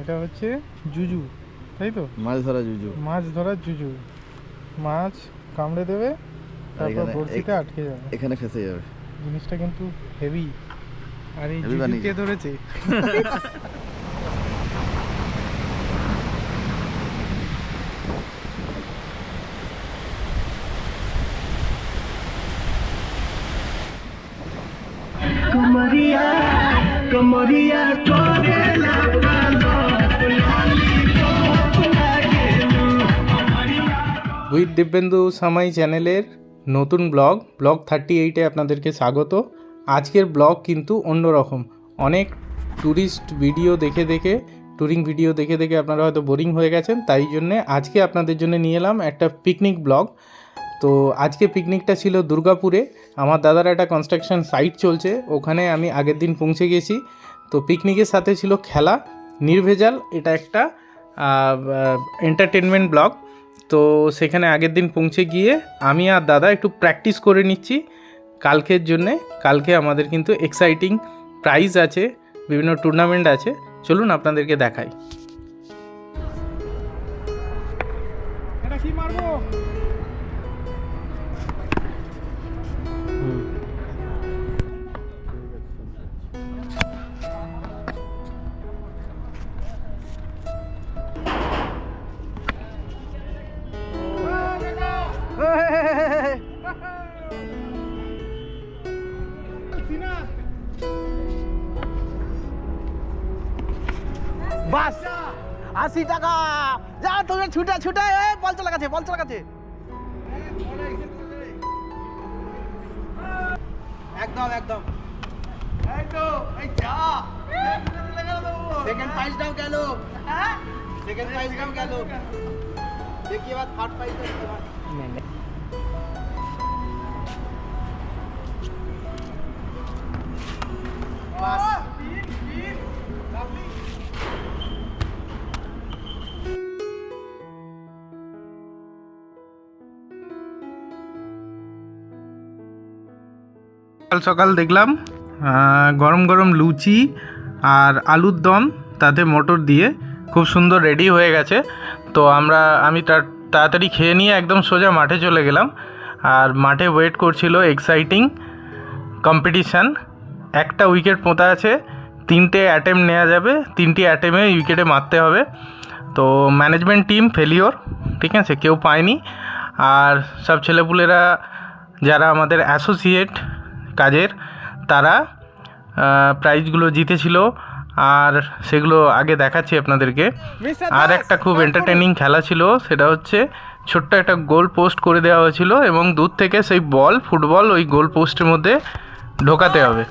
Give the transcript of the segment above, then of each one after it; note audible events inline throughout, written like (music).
এটা হচ্ছে জুজু তাই তো? মাছ ধরা জুজু। মাছ ধরার জুজু। মাছ কামড়ে দেবে তারপর বড়শিতে আটকে যাবে। এখানে ফেসে যাবে। জিনিসটা কিন্তু হেভি আর এই জুজু। কে ধরেছে? উইথ দিব্যেন্দু সামাই চ্যানেলের নতুন ব্লগ ব্লগ থার্টি এইটে আপনাদেরকে স্বাগত। আজকের ব্লগ কিন্তু অন্যরকম। অনেক ট্যুরিস্ট ভিডিও দেখে দেখে ট্যুরিং ভিডিও দেখে দেখে আপনারা হয়তো বোরিং হয়ে গেছেন, তাই জন্যে আজকে আপনাদের জন্য নিয়ে এলাম একটা পিকনিক ব্লগ। তো আজকে পিকনিকটা ছিল দুর্গাপুরে। আমার দাদার একটা কনস্ট্রাকশন সাইট চলছে, ওখানে আমি আগের দিন পৌঁছে গেছি। তো পিকনিকের সাথে ছিল খেলা, নির্ভেজাল, এটা একটা এন্টারটেনমেন্ট ব্লগ। তো সেখানে আগের দিন পৌঁছে গিয়ে আমি আর দাদা একটু প্র্যাকটিস করে নিচ্ছি কালকের জন্যে। কালকে আমাদের কিন্তু এক্সাইটিং প্রাইজ আছে, বিভিন্ন টুর্নামেন্ট আছে। চলুন আপনাদেরকে দেখাই। মারবো? বাস। আশি টাকা। যা তোকে ছুটে ছুটে এ বল চলে গেছে বল চলে গেছে একদম একদম। সেকেন্ড প্রাইজটাও গেল সেকেন্ড প্রাইজটাও গেল দেখি এবার থার্ড প্রাইজটা সকাল সকাল দেখলাম গরম গরম লুচি আর আলুর দম, তাতে মটর দিয়ে খুব সুন্দর রেডি হয়ে গেছে। তো আমরা, আমি তার, তাড়াতাড়ি খেয়ে নিয়ে একদম সোজা মাঠে চলে গেলাম। আর মাঠে ওয়েট করছিল এক্সাইটিং কম্পিটিশান একটা উইকেট পোঁতা আছে, তিনটে অ্যাটেম নেওয়া যাবে, তিনটি অ্যাটেমে উইকেটে মারতে হবে। তো ম্যানেজমেন্ট টিম ফেলিওর ঠিক আছে? কেউ পায়নি। আর সব ছেলেপুলেরা, যারা আমাদের অ্যাসোসিয়েট কাজের তারা প্রাইজগুলো জিতেছিল আর সেগুলো আগে দেখাচ্ছি আপনাদেরকে। আর একটা খুব এন্টারটেনিং খেলা ছিল সেটা হচ্ছে ছোট্ট একটা গোল পোস্ট করে দেওয়া হয়েছিল এবং দূর থেকে সেই বল ফুটবল ওই গোল পোস্টের মধ্যে ঢোকাতে হবে।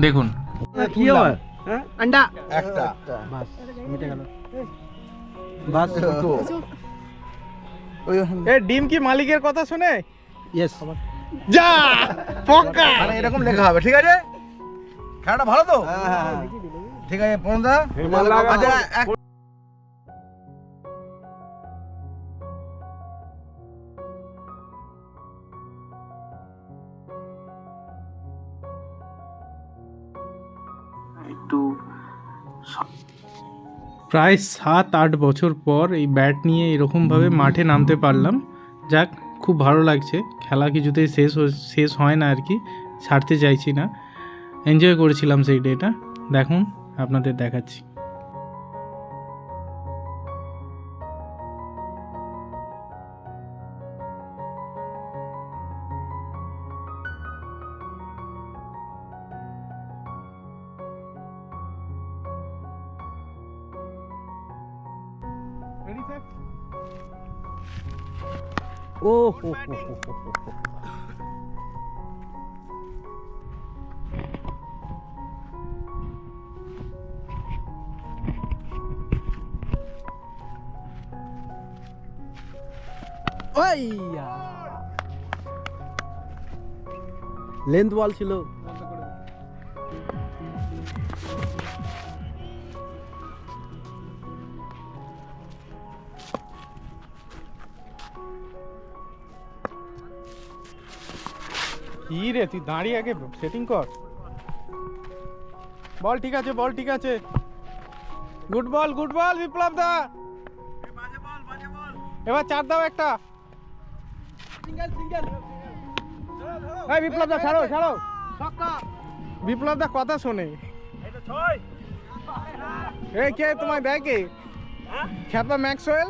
দেখুন। কি হবে আন্ডা। একটা। বাস মিটে গেল। বাস এ ডিম কি মালিকের কথা শুনে? ইয়েস যা পক্কা মানে এরকম লেখা হবে ঠিক আছে? খেলাটা ভালো তো? ঠিক আছে পনদা আচ্ছা এক একটু প্রায় সাত আট বছর পর এই ব্যাট নিয়ে এরকমভাবে মাঠে নামতে পারলাম। যাক খুব ভালো লাগছে। খেলা কিছুতেই শেষ শেষ হয় না আর কি, ছাড়তে চাইছি না। এনজয় করেছিলাম সেই ডেটা দেখুন, আপনাদের দেখাচ্ছি। ও হো হো হো হো হো হো। ওইয়া লেন্থ বল ছিল রে, তুই দাঁড়িয়ে আগে সেটিং কর। বল, ঠিক আছে, বল, ঠিক আছে। Good ball good ball Biplab দা। এবার চার দাও একটা। এই বিপ্লব দা, ছাড়ো ছাড়ো। বিপ্লব দা কথা শোনে। এই কে তোমায় দেয় কে? খ্যাপা ম্যাক্সওয়েল?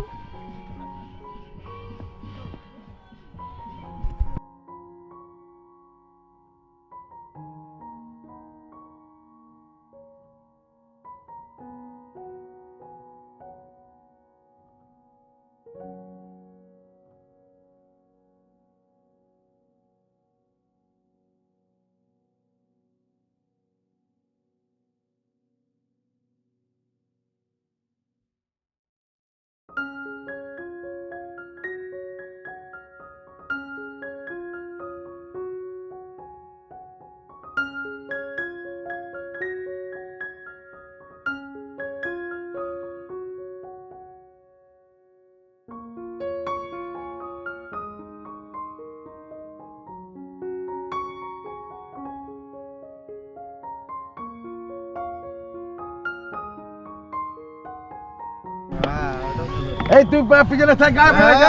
এই তুই পিছনে থাক গায়ে পড়ে যা।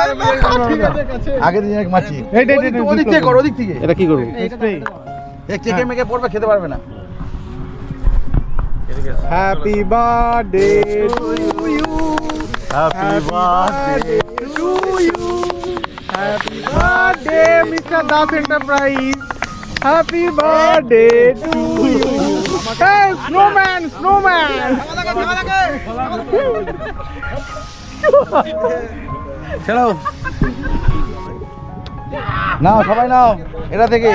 আগে দিন এক মাছি। ওদিক থেকে কর ওদিক থেকে। এটা কি করব? এক চেকে মেকে পড়বে খেতে পারবে না। Happy birthday to you happy birthday to you happy birthday mister Das enterprise happy birthday to you এই স্নোম্যান স্নোম্যান চলো নাও সবাই নাও এটা থেকে।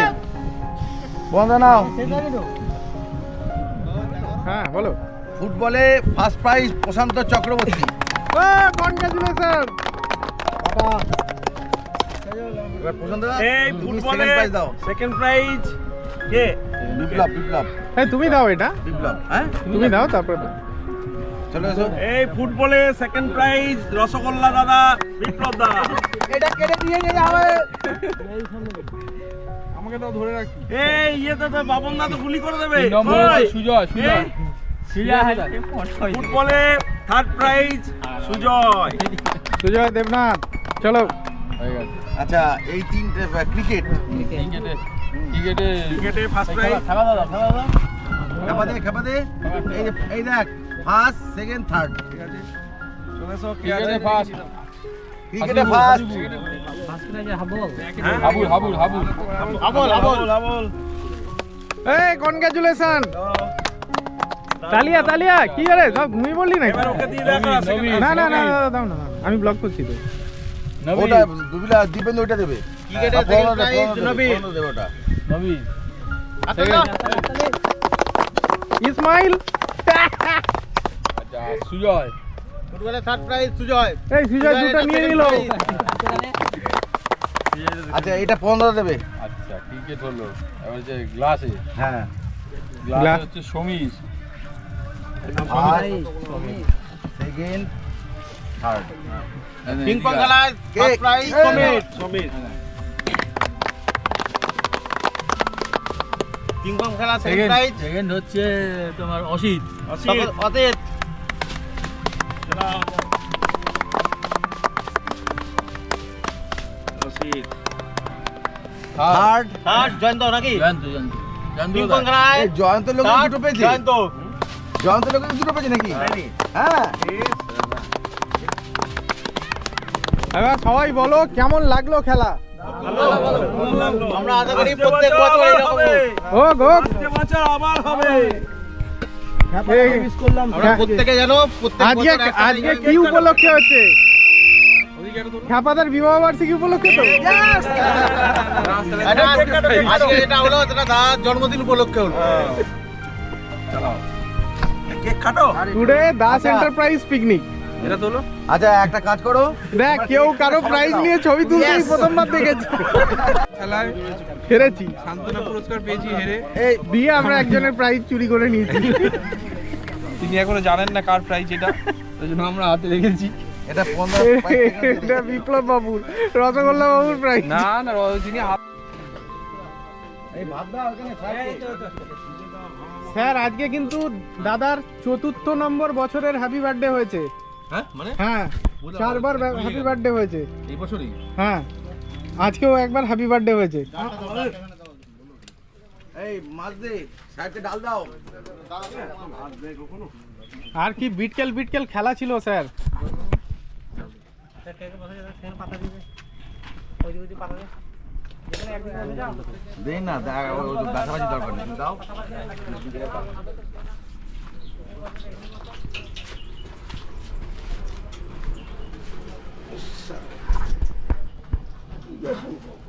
বন্ধ নাও। হ্যাঁ বলো। ফুটবলে first prize Prasanta Chakraborty. Congratulation তুমি দাও। সেকেন্ড প্রাইজ কে? বিপ্লব বিপ্লব। এই তুমি দাও এটা। বিপ্লব হ্যাঁ? তুমি দাও তারপরে এই ফুটবলে সেকেন্ড প্রাইজ রসগোল্লা দাদা বিপ্লব দা এটা কেটে দিয়ে নিয়ে যাবে আমাকে দাও ধরে রাখি এই ইয়েতে তো বাবন দা তো গুলি করে দেবে। ওই, সুজয় এই, ফুটবলে থার্ড প্রাইজ সুজয়। সুজয় দেবনাথ চলো। আচ্ছা এই তিনটে ক্রিকেট ক্রিকেটে ক্রিকেটে ফার্স্ট প্রাইজ খেপা দে খেপা দে। এই যে- এই দেখ ফার্স্ট সেকেন্ড থার্ড চলে এসো কে আছে? ক্রিকেটে ফার্স্ট হ্যাঁ? হাবুল। হাবুল হাবুল আবল আবল আবল এই কনগ্রাচুলেশন তালিয়া তালিয়া কি রে সব ঘুমিয়ে বললি নাকি? না না না দাও না আমি ব্লক করছি তো। ওটা দুবিলা দীপেন্দ্র ওটা দেবে। ক্রিকেটে সেকেন্ড প্রাইজ নবীন। দেবে (laughs) সুজয়। ফুটবলে থার্ড প্রাইজ সুজয়। এই সুজয় দুটো নিয়ে নিল। আচ্ছা এটা পনেরো দেবে। আচ্ছা ক্রিকেট হলো। এবার যে গ্লাসে হ্যাঁ। গ্লাস। হচ্ছে Samish first second third ping pong খেলায় ফার্স্ট প্রাইজ পিং পং খেলা সেকেন্ড প্রাইজ সেকেন্ড হচ্ছে তোমার অসিত। অসিত। অতীত জয়ন্ত নাকি জয়ন্ত জয়ন্ত জয়ন্ত লোক দুটো পেয়েছে জয়ন্ত জয়ন্ত লোক দুটো পেয়েছে নাকি হ্যাঁ। এবার সবাই বলো কেমন লাগল খেলা? আমরা আশা করি প্রত্যেক বছর এরকম ও গো আজকে বছর আবার হবে। আমরা প্রত্যেকে যেন আজকে আজকে কি উপলক্ষে হচ্ছে? খ্যাপাদার বিবাহ বার্ষিকী উপলক্ষে তো? আজকে এটা হলো এটা দাদার জন্মদিন উপলক্ষে হলো। কেক কাটো? টুডে দাস। Enterprise picnic. এটা আচ্ছা একটা কাজ করো। দেখ কেউ কারও প্রাইজ নিয়ে ছবি তুলতে প্রথমবার দেখেছি। খেলায় হেরেছি পুরস্কার পেয়েছি হেরে। এই দিয়ে আমরা একজনের প্রাইজ চুরি করে নিয়েছি। তিনি এখনও জানেন না কার প্রাইজ এটা। তাই জন্য আমরা হাতে রেখেছি। এটা পনেরো (laughs) এটা বিপ্লব বাবুর রসগোল্লা বাবুর প্রাইজ না না র- এই ভাবনা ওখানে থাকবে স্যার আজকে কিন্তু দাদার চতুর্থ নম্বর বছরের হ্যাপি বার্থডে হয়েছে। হ্যাঁ মানে? হ্যাঁ চারবার হ্যাপি বার্থডে হয়েছে। এই বছরই? হ্যাঁ আজকেও একবার হ্যাপি বার্থডে হয়েছে। এই মাছ দে সাহেবকে ডাল দাও। আর কি বিটকেল বিটকেল খেলা ছিল স্যার। দে না ব্যথাবাজি দরকার নেই দাও खाना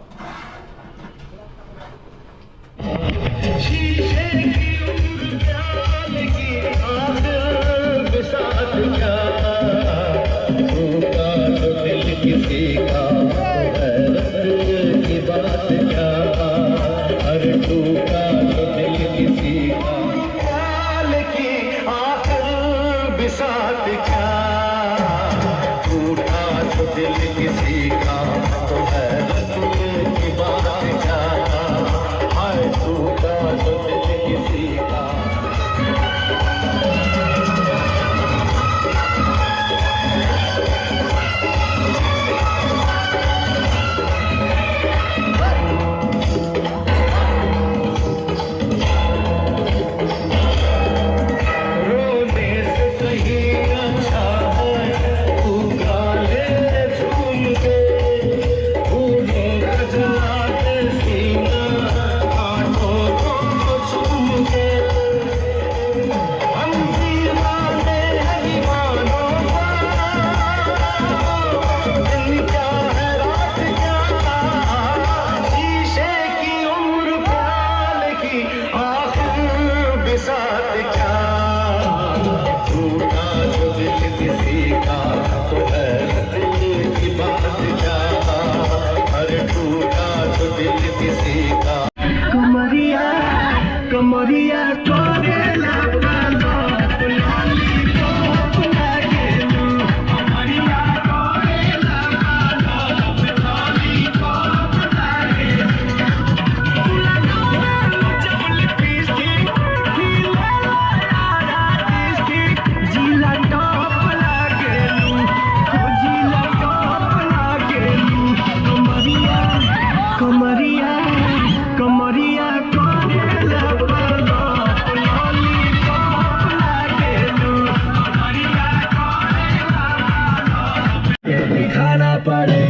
காணப்படை